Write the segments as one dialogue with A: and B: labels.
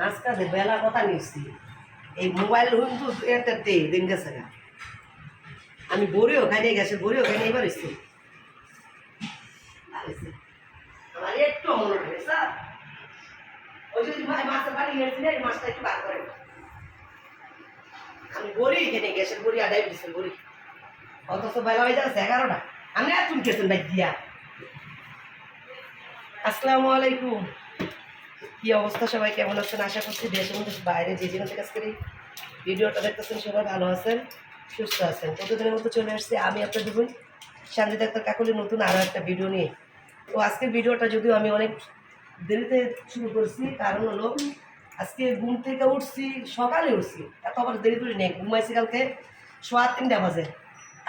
A: আজকাল বেলা কথা নিচ্ছি এই মোবাইল কিন্তু একটা তে, দিন গেছে না। আমি বড়িও খাই নিয়ে গেছে বড়িও খাই নিয়ে এবার এসছি। আমার একটু যদি ভাই বাড়ি এই মাছটা একটু বার করে আমি বড়ি বড়ি বড়ি। অথচ বেলা হয়ে যাচ্ছে এগারোটা। আমি তুমি ভাই দিয়া। আসসালামু আলাইকুম। কি অবস্থা, সবাই কেমন আছেন? আশা করছি দেশের মধ্যে বাইরে যে যেখান থেকে আজকের এই ভিডিওটা দেখতেছেন সবাই ভালো আছেন, সুস্থ আছেন। প্রতিদিনের মতো চলে আসছে আমি আপনার দেখুন শান্তি ডাক্তার কাকুলির নতুন আরও একটা ভিডিও নিয়ে। তো আজকের ভিডিওটা যদিও আমি অনেক দেরিতে শুরু করছি, কারণ হলো আজকে ঘুম থেকে উঠছি, সকালে উঠছি। এত আবার দেরি করে নেই, ঘুমাইছি কালকে সোয়া তিনটা বাজে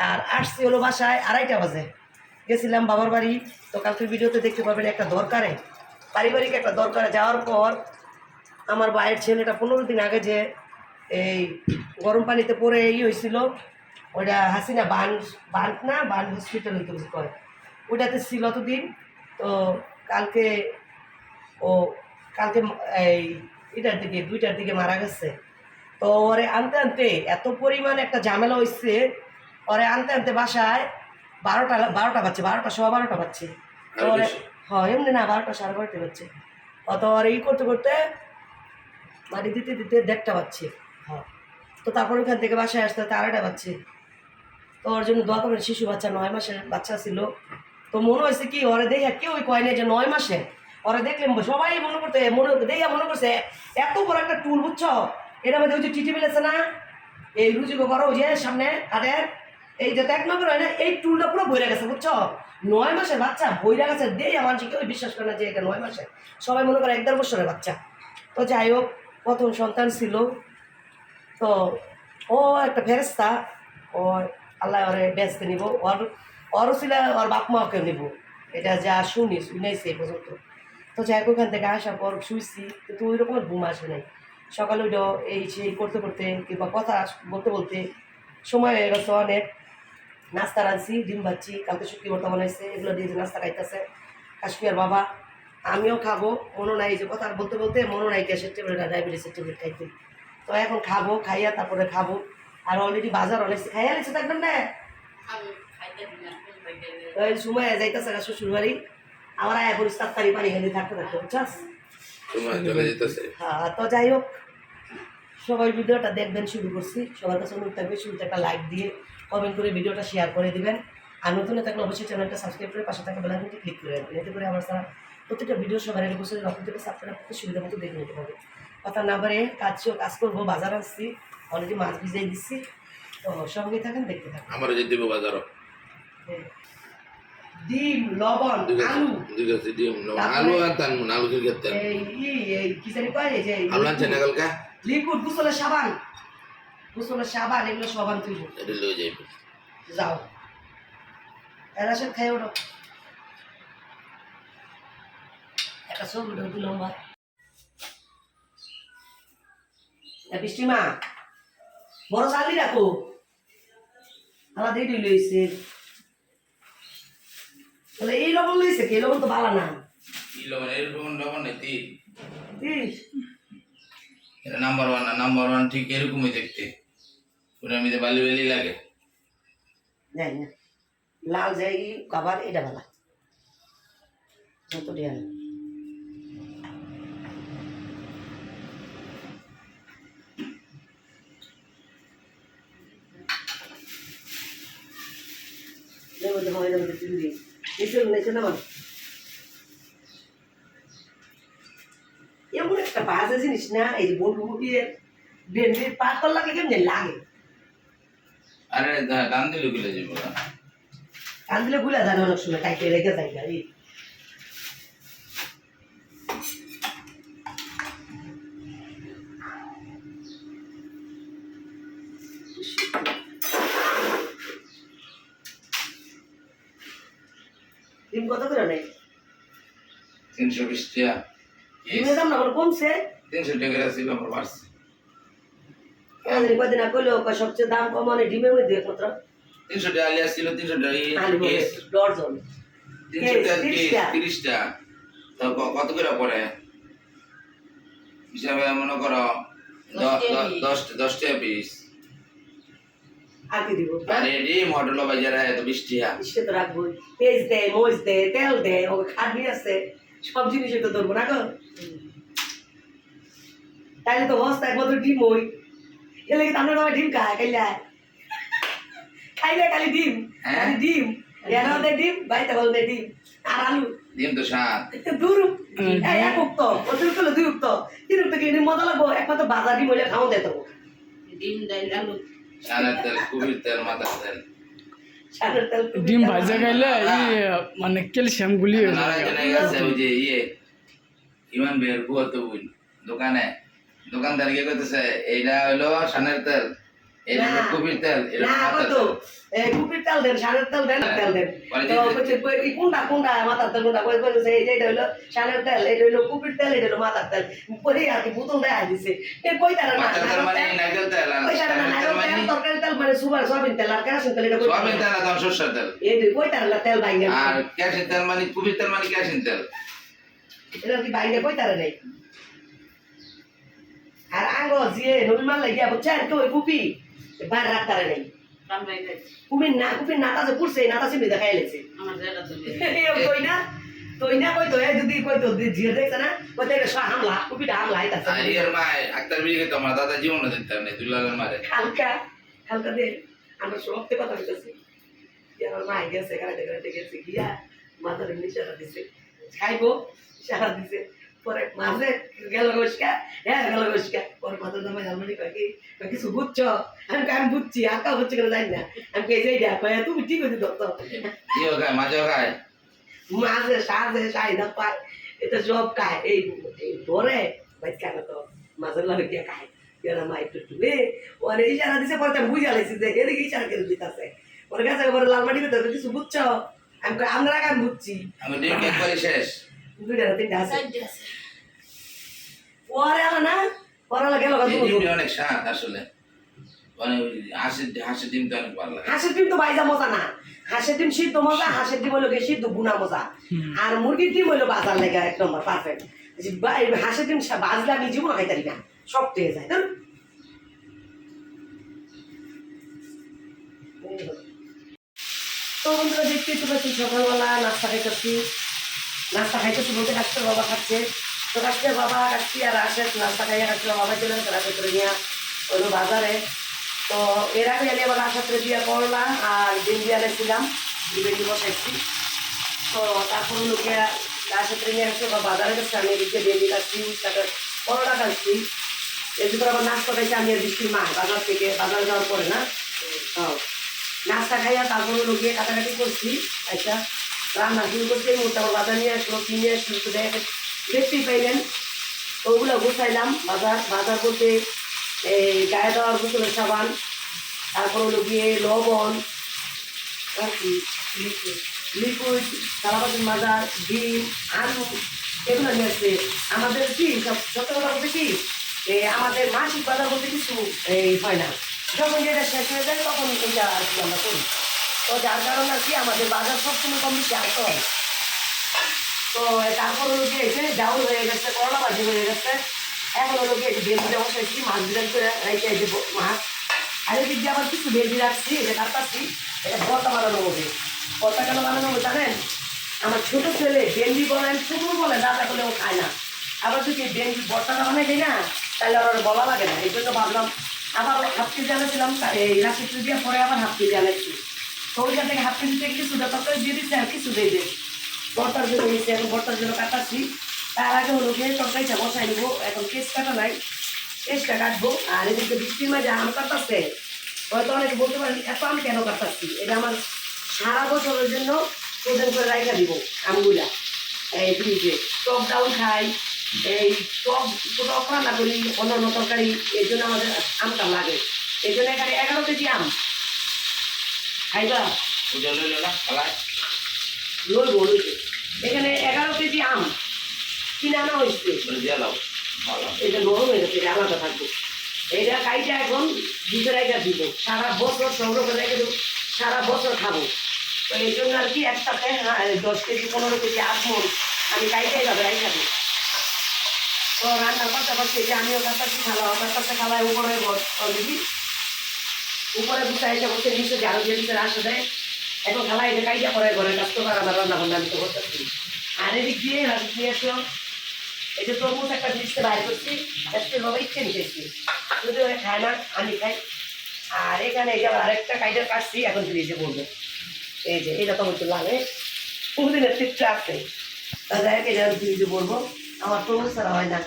A: আর আসছি হলো বাসায় আড়াইটা বাজে। গেছিলাম বাবার বাড়ি, তো কালকের ভিডিওতে দেখতে পাবেন একটা দরকারে। পারিবারিক একটা দরকারে যাওয়ার পর আমার ভাইয়ের ছেলেটা পনেরো দিন আগে যে এই গরম পানিতে পরে ই হয়েছিল, ওইটা হাসিনা বান বান না, বান হসপিটাল হইতে বুঝি করে। ওইটাতে ছিল অতদিন তো কালকে ও কালকে এই এটার দিকে, দুইটার দিকে মারা গেছে। তো ওরে আনতে আনতে এত পরিমাণ একটা ঝামেলা হয়েছে ওরে আনতে আনতে বাসায় বারোটা বারোটা বাজছে, বারোটা, সোয়া বারোটা বাজছে। তো ওরে হয় এমনি না বারোটা সাড়ে বারোটা বাজছে অত আর ই করতে করতে বাড়ি দিতে দিতে দেড়টা বাজছে। হ্যাঁ। তো তারপর ওখান থেকে বাসায় আসতে আসতে আড়াইটা বাজছে। তো ওর জন্য দোয়া করবেন শিশু বাচ্চা নয় মাসের বাচ্চা ছিল। তো মনে হয়েছে কি ওরা দেখে কেউই কয় না যে নয় মাসে। ওরা দেখলে সবাই মনে করতে মনে দেখে মনে করছে এত বড় একটা টুল বুঝছ? এটা মধ্যে ওই যে টিটি মিলেছে না? এই রুজি করো ওই যে সামনে কাঠের এই যে এক নম্বর হয় না এই টুলটা পুরো বইরা গেছে বুঝছ? নয় মাসের বাচ্চা, বইরা গেছে, দেই আমার যে কেউ বিশ্বাস করে না যে এটা নয় মাসে সবাই মনে করে এক দেড় বছরের বাচ্চা। তো যাই হোক, প্রথম সন্তান ছিল। তো ও একটা ফেরেস্তা ও আল্লাহ ওরে বেচতে নিব। ওর ওরও ছিল, ওর বাপ মাকে নিব। এটা যা শুনি, শুনেছি এই পর্যন্ত। তো যাই হোক, ওখান থেকে আসার পর শুইছি, কিন্তু ওই রকমের ঘুম আসে নাই। সকালে ওইটা এই সেই করতে করতে কিংবা কথা বলতে বলতে সময় হয়ে গেছে অনেক। নাস্তা রাঁধছি ডিম ভাজছি কালকে শুক্তি ভর্তা বানাইছে এগুলো দিয়ে নাস্তা খাইতেছে। কাশ্মীর বাবা আমিও খাব মনে নাই যে কথা বলতে বলতে মনে নাই গ্যাসের ট্যাবলেট ডায়াবেটিসের ট্যাবলেট খাইতে। তো এখন খাব খাইয়া তারপরে খাব। আর অলরেডি বাজার অনেক খাইয়া নিচ্ছে থাকবেন না? তো সময় যাইতেছে না শ্বশুর বাড়ি। আমার আয়া করিস তাড়াতাড়ি পানি খেলে থাকতে থাকতে বুঝছাস?
B: সময় চলে যেতেছে
A: হ্যাঁ তো যাই হোক সবাই ভিডিওটা দেখবেন শুরু করছি। সবার কাছে অনুরোধ থাকবে শুরুতে একটা লাইক দিয়ে কমেন্ট করে ভিডিওটা শেয়ার করে দিবেন। আর নতুন থাকলে অবশ্যই চ্যানেলটা সাবস্ক্রাইব করে পাশে থাকা বেলাইকনটি ক্লিক করে রাখবেন। এতে করে আমার সারা প্রত্যেকটা ভিডিও সবার এর বছরের আপনার থেকে সাবস্ক্রাইব করতে সুবিধা মতো দেখে নিতে পারবে কথা না পারে কাজ কাজ করব বাজার আসছি অলরেডি মাছ ভিজিয়ে দিচ্ছি তো সঙ্গে থাকেন দেখতে থাকেন।
B: আমারও যেতে হবে বাজারও।
A: ডিম লবণ আলু।
B: দুই ডিম। আলু আর তান আলু দুই কেজি
A: এই কি জানি কয় যে
B: আলু আনছে না কালকা
A: লিকুইড গোসলের সাবান। গোসলের সাবান এগুলো সবান তুই
B: এটা লয়ে যাইব।
A: যাও। এরা সব খাই ওঠো। একটা উঠো দু লম্বা এ বৃষ্টি মা বড় চালি রাখো। আলাদা এটাই লইছে তাহলে এই লবণ লইছে কি? লবণ তো ভালো না।
B: কি লবণ? এরকম লবণ নাই তি
A: ইস,
B: এটা নাম্বার ওয়ান না নাম্বার ওয়ান ঠিক এরকমই দেখতে। আমি বালি বালি লাগে?
A: জানি না, লাল যাই কাবার এটা ভালো যত ডিয়া না এমন একটা বাজে জিনিস না, এই যে বন্ধু দিয়ে বেন্ডির পাতল লাগে কেমনি লাগে?
B: আরে দা- দাম দিলে গেলে যাব না
A: দিলে ভুলে যায় অনেক সময় কাইতে লেগে যায় গাড়ি ডিম কত করে নেই?
B: তিনশো বিশ টাকা।
A: কমছে?
B: তিনশো টাকা ছিল আবার বাড়ছে।
A: আমাদের কদিন কইলো কয় সবচেয়ে দাম কম মানে ডিমের মধ্যে একমাত্র।
B: তিনশো টাকা আলিয়া ছিল তিনশো টাকা
A: ডর্জন
B: তিনশো ক- কত করে পড়ে? হিসাবে মনে করো দশটা পিস
A: আর দিব।
B: আর মডেল বাজারে এত বৃষ্টি
A: তো রাখবোই। পেঁয়াজ দেয় মরিচ দেয় তেল দেয় ও খাটনি আছে। সব জিনিসই তো ধরবো না গো। তাইলে তো হস্তা একমাত্র ডিম ওই। এলে কি আমরা সবাই ডিম খায় খাইলে? খাইলে খালি ডিম
B: হ্যাঁ।
A: খালি ডিম। এরাও দেয় ডিম বাইতে বল দেয় ডিম আর আলু।
B: দিন তো সাত
A: দূর এই এক উক্ত অতিরিক্ত হলে দুই উক্ত তিন উক্ত কি ডিম মজা লাগবো। একমাত্র বাজার ডিম হইলে খাওয়া দেয় তো।
C: ডিম ডাইল আলু।
B: তেল কুবির তেল মাথার তেল।
D: ডিম ভাজা খাইলে মানে ক্যালসিয়াম গুলি হয়ে
B: ইয়ে ইমান বের বুয়া তো দোকানে। দোকানদার গিয়ে করতেছে এইটা হলো সানের তেল এটা হলো এটা
A: না এই কুপির তেল দেন সারের তেল দেন তেল দেন। তো
B: দিয়ে-
A: কই- কোনটা কোনটা মাথার তেল কোনটা? কই কইছে এই যে এটা হলো সারের তেল এটা হলো কুপির তেল এটা হলো মাথার তেল। পরে আর কি বোতল দেয়া দিছে। এ কই তারা না
B: মাথার তেল মানে তেল? আর
A: কই তারা না
B: তেল
A: নারকেল তেল তরকারি তেল মানে সুপার সয়াবিন তেল আর কেরাসিন তেল এটা কই
B: সোয়াবিন তেল আর সরষের তেল।
A: এই কই তারা তেল
B: আর তেল মানে কুবির তেল মানে ক্যাশিন তেল।
A: এটা কি বাইঙ্গা কই তারা নেই? আর আঙ্গ জিয়ে নবী মাল লাগিয়া বুঝছেন তো ওই কুপি? বাইরে রাখতারে নেই। কুপির না কুপির নাতা যে পুড়ছে নাতা সিমি দেখাই লেছে।
C: আমার জায়গা তুলে
A: কই না? কই না কই যদি কই তো জিয়ে দেখছ না? কই তো এটা হামলা কুপিটা হামলা আইতাছে।
B: আর এর মায় আক্তার বিয়ে তো আমার দাদা জীবনে দিতে দুলালের মারে।
A: হালকা হালকা দে আমরা সবতে কথা বলতেছি। আমার মা গেছে কারাতে কারাতে গেছে গিয়া মাথার সারা দিছে। খাইবো সারা দিছে। পরে মাঝে গেল গোসকা হ্যাঁ গেল গোসকা পরে মাথার কিছু বুঝছ? আমি আমি বুঝছি বুঝছি কেন জানি না। আমি কে যাই দেখ তুমি ঠিক হতে দত্ত
B: ইও খায়
A: মাঝে সাজে সাইদা পায় এটা সব খায়। এই ভাই কেন তো মাঝে লাগে কে খায়। এরা মা একটু এ ওরে ইশারা দিছে পরে আমি বুঝা লাইছি যে এদিকে ইশারা করে দিতেছে? ওর কাছে পরে লাল মাটি ভিতরে কিছু বুঝছ? আমি আমরা কেন বুঝছি?
B: আমি শেষ।
A: দুইটা তিনটা আছে পরে আলো না পরে আলো গেল
B: অনেক স্বাদ আসলে মানে হাঁসের হাঁসের ডিম তো অনেক ভালো লাগে
A: হাঁসের ডিম তো বাইজা মজা না হাঁসের ডিম সিদ্ধ মজা হাঁসের ডিম হলো সিদ্ধ গুনা মজা আর মুরগির ডিম হলো বাজার লেগে এক নম্বর পারফেক্ট হাঁসের ডিম বাজলে আমি জীবন খাইতারি না সব পেয়ে যায় ধুর। তো বন্ধুরা দেখতেই তো পাচ্ছি সকালবেলা নাস্তা খাইতেছি নাস্তা খাইতেছি বলতে কাস্তের বাবা খাচ্ছে। তো কাস্তের বাবা কাস্তি আর আসে নাস্তা খাইয়া কাস্তের বাবা চলে গেছে রাতে করে নিয়ে ওই বাজারে। তো এর আগে এলে এবার করে দিয়া করলা আর ডিম দিয়ে এনেছিলাম ডিমের ডিম বসাইছি তো তারপর লোকে করে নিয়ে আসছে বা বাজারে গেছে আমি এদিকে ডেলি কাটছি তারপর করলা কাটছি এর ভিতরে আবার নাস্তা খাইছি আমি বৃষ্টির মা বাজার থেকে বাজার যাওয়ার পরে না? নাস্তা খাইয়া তারপরে লোকে কাটাকাটি করছি আচ্ছা। রান্না শুরু মুহূর্তে আমার বাজার নিয়ে আসলো, কিনে আসলো, তো দেখে দেখতেই পাইলেন। ওগুলো গুছাইলাম, বাজার বাজার করতে এই গায়ে দেওয়ার গোসলের সাবান, তারপর হলো গিয়ে লবণ, আর কি, লিকুইড সালাবাসন বাজার, ডিম, আলু, এগুলো নিয়ে আসছে। আমাদের কি, সব সত্য কথা বলতে কি আমাদের মাসিক বাজার বলতে কিছু, এই হয় না। যখন যেটা শেষ হয়ে যায়, তখন কি আমরা করি। তো যার কারণে আর কি আমাদের বাজার সবসময় কম বেশি আসতে হয়। তো তারপর হলো গিয়ে এসে ডাউন হয়ে গেছে, করলা ভাজি হয়ে গেছে। এখন হলো গিয়ে ভেন্ডিটা বসাইছি মাছ বিরাট করে রেখে এই মাছ। আর এদিক আবার কিছু ভেন্ডি রাখছি এটা কাটতাছি, এটা ভর্তা বানানো হবে। ভর্তা কেন বানানো হবে জানেন? আমার ছোট ছেলে ভেন্ডি বলেন শুকনো বলে দাদা করলে ও খায় না। আবার যদি ভেন্ডি ভর্তাটা বানাই দিই না, তাহলে ওর বলা লাগে না। এই জন্য ভাবলাম, আবার হাফ কেজি আনেছিলাম এই রাশি দিয়ে পরে আবার হাফ কেজি আনেছি। ওইখান থেকে হাফ কেজি থেকে কিছুটা তরকারি দিয়ে দিচ্ছে আর কিছু দিয়ে দিয়েছি বর্তার জন্য নিয়েছি, এখন বর্তার জন্য কাটাচ্ছি তার আগে হলো গিয়ে তরকারিটা বসাই নেব, এখন কেস কাটা নাই। কেসটা কাটবো, আর এদিকে বৃষ্টির মাঝে আম কাটতেছে। হয়তো অনেকে বলতে পারেন, এত আম কেন কাটতাছি? এটা আমার সারা বছরের জন্য প্রদান করে রাখা দিব আমগুলা। এই ফ্রিজে টক ডাউন খাই, এই টক টক রান্না করি অন্য অন্য তরকারি এই জন্য আমাদের আমটা লাগে। এই জন্য এখানে এগারো কেজি আম। খাইবা? লইব লইব। এখানে এগারো কেজি আম। কিনে আনা হয়েছে? এটা নরম হয়ে গেছে আলাদা থাকবে। এটা কাইটা এখন দুটো রাইখা দিব। সারা বছর সংগ্রহ করে রেখে দেবো। সারা বছর খাব। তো এই জন্য আর কি একসাথে হ্যাঁ, দশ কেজি পনেরো কেজি আট আমি কাইটাই যাবে রাইখা দিই তো রান্নার পাশাপাশি যে আমিও পাশে খাওয়া আমার খাওয়ায় উপরে অলরেডি উপরে এসে বসে নিচে যে আরও দিয়ে দিতে আসে দেয়, এখন খালা এটা কাইটা করে ঘরে কাজ তো করা আমার রান্না বান্না আমি তো করতেছি। আর এদিক দিয়ে রাজু দিয়ে আসলাম এই যে তরমুজ একটা জিনিসটা বাইর করছি আজকে বাবা ইচ্ছে নিতেছি। যদি ওরা খায় না, আমি খাই। আর এখানে এই যে আরেকটা কাইটার কাটছি এখন ফ্রিজে বলব এই যে, এটা তো হচ্ছে লাগে। কোনদিনের টিপটা আছে। তাহলে এক এটা ফ্রিজে বলব আমার তরমুজ ছাড়া হয় না।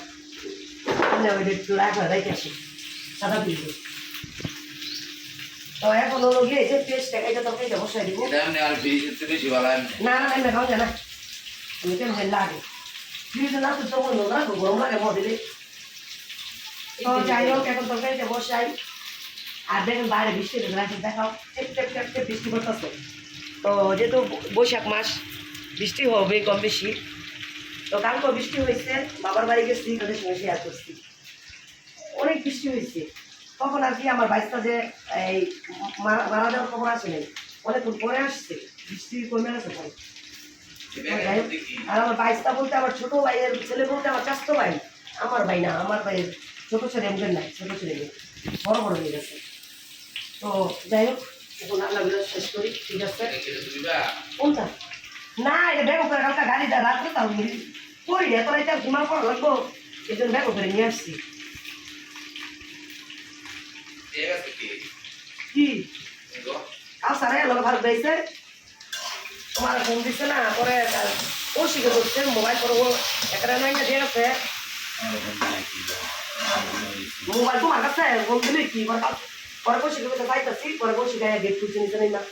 A: আমি ওইটা একটু রাখা রেখেছি সাদা ফ্রিজে। তো এখন হলো গিয়ে যে পেস্টটা এটা তো এটা বসাই দিব।
B: এমনি আর ফ্রিজের চেয়ে বেশি ভালো
A: না। না এমনি খাওয়া যায় না আমি কেমন লাগে। ফ্রিজে না তো তখন না গরম লাগে মদিলে তো যাই হোক এখন বসাই। আর দেখেন বাইরে বৃষ্টি দেখাও। বৃষ্টি পড়তেছে। তো যেহেতু বৈশাখ মাস বৃষ্টি হবে কম বেশি। তো কালকে বৃষ্টি হয়েছে বাবার বাড়ি গেছি তাদের সঙ্গে শেয়ার করছি। অনেক বৃষ্টি হয়েছে। তখন আর কি আমার বাইশটা যে এই মারা যাওয়ার খবর আসে নাই। অনেকক্ষণ পরে আসছে বৃষ্টি কমে গেছে পরে। আর আমার বাইশটা বলতে আমার ছোট ভাইয়ের ছেলে বলতে আমার চাস্তো ভাই আমার ভাই না আমার ভাইয়ের ছোট ছেলে এমন নাই ছোট ছেলে। বড় বড় হয়ে গেছে। তো যাই হোক এখন রান্নাগুলো শেষ করি ঠিক আছে? কোনটা? না এটা ব্যাগ করে কালকে গাড়িটা রাত্রে তাও করি এত রাইতে ঘুমার করা লাগবো? এই জন্য ব্যাগ করে নিয়ে আসছি।
B: কি?
A: কি কাল সারা লোক ভালো পেয়েছে তোমার ফোন দিচ্ছে না পরে ও শিখে করছে মোবাইল করব একটা নাই না দিয়ে গেছে মোবাইল তোমার কাছে ফোন দিলে কি পরে বসে করতে চাইতেছি পরে বসে গায়ে গেট খুলছে নিচে নেই না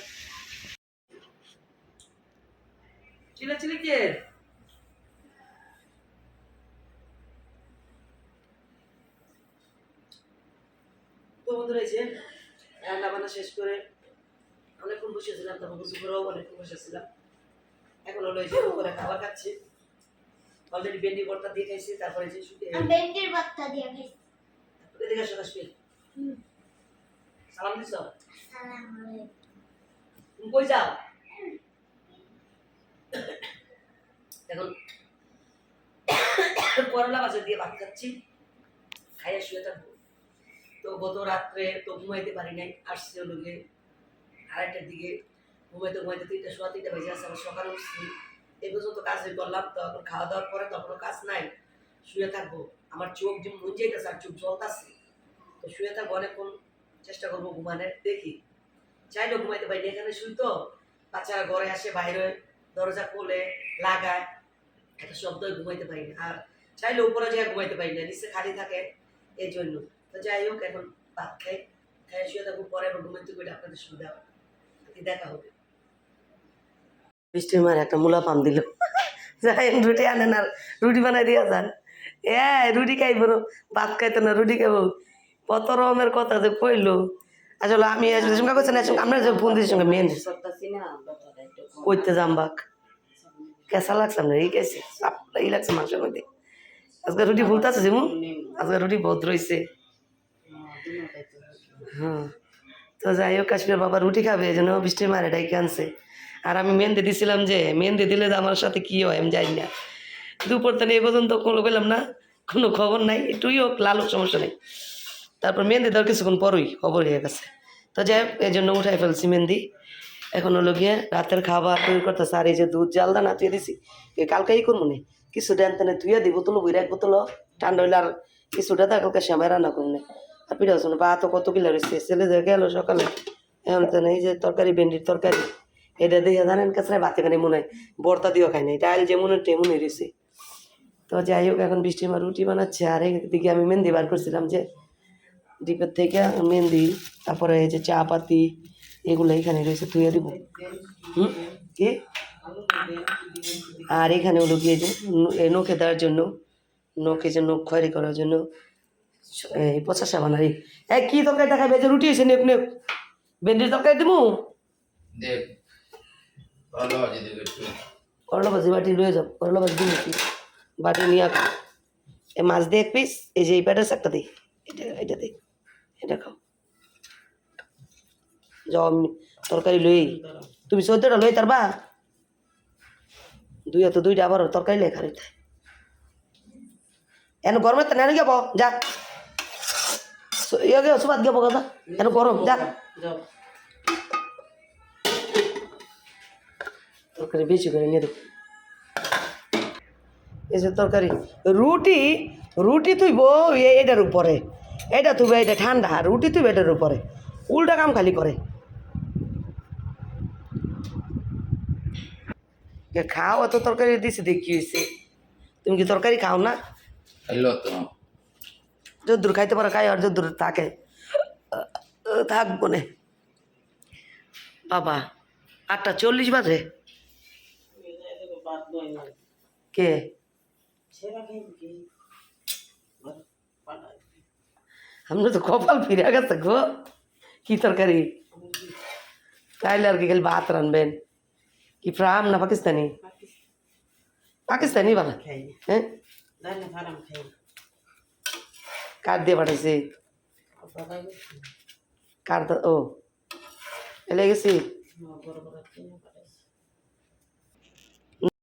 A: চিলে চিলে কে? তো বন্ধুরা এই যে রান্না বান্না শেষ করে অনেকক্ষণ বসেছিলাম তখন কিছু করেও অনেকক্ষণ বসেছিলাম। এখন হলো এই যে করে খাবার খাচ্ছি। অলরেডি ভেন্ডি ভর্তা দিয়ে খাইছি তারপরে যে শুকিয়ে
E: বেন্টের বার্তা দিয়ে খাইছি।
A: এদিকে আসো কাশ্মীর সালাম দিছ?
E: সালাম
A: তুমি কই যাও? এখন করলা বাজার দিয়ে ভাত খাচ্ছি। খাইয়া শুয়ে থাকব। তো গত রাত্রে তো ঘুমাইতে পারি নাই, আসছে লোকে আড়াইটার দিকে, ঘুমাইতে ঘুমাইতে তিনটা, সোয়া তিনটা বেজে আসছে আবার সকালে উঠছি। এই পর্যন্ত কাজ করলাম, তো এখন খাওয়া দাওয়ার পরে তখনও কাজ নাই, শুয়ে থাকব। আমার চোখ যে মন যাইতেছে আর চোখ জ্বলতাছে। তো শুয়ে থাকব অনেকক্ষণ, চেষ্টা করব ঘুমানোর, দেখি। চাইলেও ঘুমাইতে পারি। এখানে শুই তো, বাচ্চারা ঘরে আসে, বাইরে দরজা খোলে, লাগায়, একটা শব্দ ঘুমাইতে পারি না। আর চাইলে উপরে যায় ঘুমাইতে পারি না, নিচে খালি থাকে, এই জন্য। যাই হোক, এখন ভাত খাই। খাই শুয়ে থাকব, পরে দেখা হবে। বৃষ্টির একটা পাম দিল। রুটি আনেন আর রুটি বানাই যান। এ রুটি ভাত খাইতো না, রুটি খাইব। কত কথা যে কইলো। আসলে আমি আসলে সঙ্গে করছেন আমরা যে দিয়েছি সঙ্গে মেন
C: না
A: কেসা লাগছে আমরা এই কেসে ই লাগছে মাংসের মধ্যে। আজকে রুটি ফুলতেছে যেমন আজকে রুটি রয়েছে
C: দুটাই তো
A: হ্যাঁ। তো যাই হোক কাশ্মীর বাবা রুটি খাবে, এই জন্য বৃষ্টির মারে ডাইকে আনছে। আর আমি মেহেন্দি দিছিলাম যে, মেহেন্দি দিলে যে আমার সাথে কি হয় আমি জানি না। দুপুর থেকে এই পর্যন্ত কোনো পেলাম না, কোনো খবর নাই, একটুই হোক লাল হোক সমস্যা নেই। তারপর মেহেন্দি দেওয়ার কিছুক্ষণ পরই খবর হয়ে গেছে। তো যাই হোক, এই জন্য উঠাই ফেলছি মেহেন্দি। এখন হলো গিয়ে রাতের খাবার তৈরি করতেছে, আর এই যে দুধ জালদা না তুই দিছি কালকেই করব নি। কিছু দেন তেনে তুইয়া দিব বোতল বইরা এক বোতল ঠান্ডা হইলে আর কিছুটা তা কালকে শ্যামাই রান্না করুন আর পিঠা শুনে ভাত কত কিলো রয়েছে ছেলে যে গেল সকালে। এখন তো এই যে তরকারি, ভেন্ডির তরকারি। এটা দেখে জানেন কাছে ভাতে খানি মনে হয় বর্তা দিও খাই নাই। ডাইল যেমন তেমনই রয়েছে। তো যাই হোক, এখন বৃষ্টি মা রুটি বানাচ্ছে। আর এদিকে আমি মেহেন্দি বার করছিলাম যে, ডিপের থেকে মেহেন্দি, তারপরে এই যে চা পাতি, এগুলো এখানে রয়েছে তুইয়া দিব। হুম? কি? আর এখানে হলো গিয়ে যে নখে দেওয়ার জন্য, নখে যে নখ খয়রি করার জন্য এই পচা সাবান আর এই- এই কি তরকারি এই যে রুটি এসে নেক নেক ভেন্ডির তরকারি
B: একটু।
A: করলা ভাজি বাটি লয়ে যাও। করলা ভাজি কি? বাটি নিয়ে এ মাছ দিয়ে এক পিস এই যে এই প্যাটার একটা দিই এটা এটা দিই এটা খাও। যাও আমি তরকারি লই। তুমি চোদ্দটা লই তার বা দুই হাতে দুইটা আবার তরকারি লেখা রইতে এন গরমে তো নেন গেব যা। ইয়ে গে সুবাদ গেব কথা এন গরম, যা। তরকারি বেশি করে নিয়ে যে তরকারি, রুটি রুটি তুই বউ এটার উপরে। এটা তুই এটা ঠান্ডা। রুটি তুই এটার উপরে। উল্টা কাম খালি করে। খাও অত তরকারি দিছি, দেখি তুমি কি তরকারি খাও না? যদ্দুর খাইতে পারো খাই আর যদ্দুর থাকে। থাকব না বাবা আটটা চল্লিশ বাজে। কে? আমরা তো কপাল ফিরে গেছে গো। কি তরকারি? তাইলে আর কি খালি ভাত রানবেন। কি ফ্রাম না পাকিস্তানি? পাকিস্তানি
C: খাই
A: হ্যাঁ? কার দিয়ে পাঠাইছি? কার ও এলে গেছি?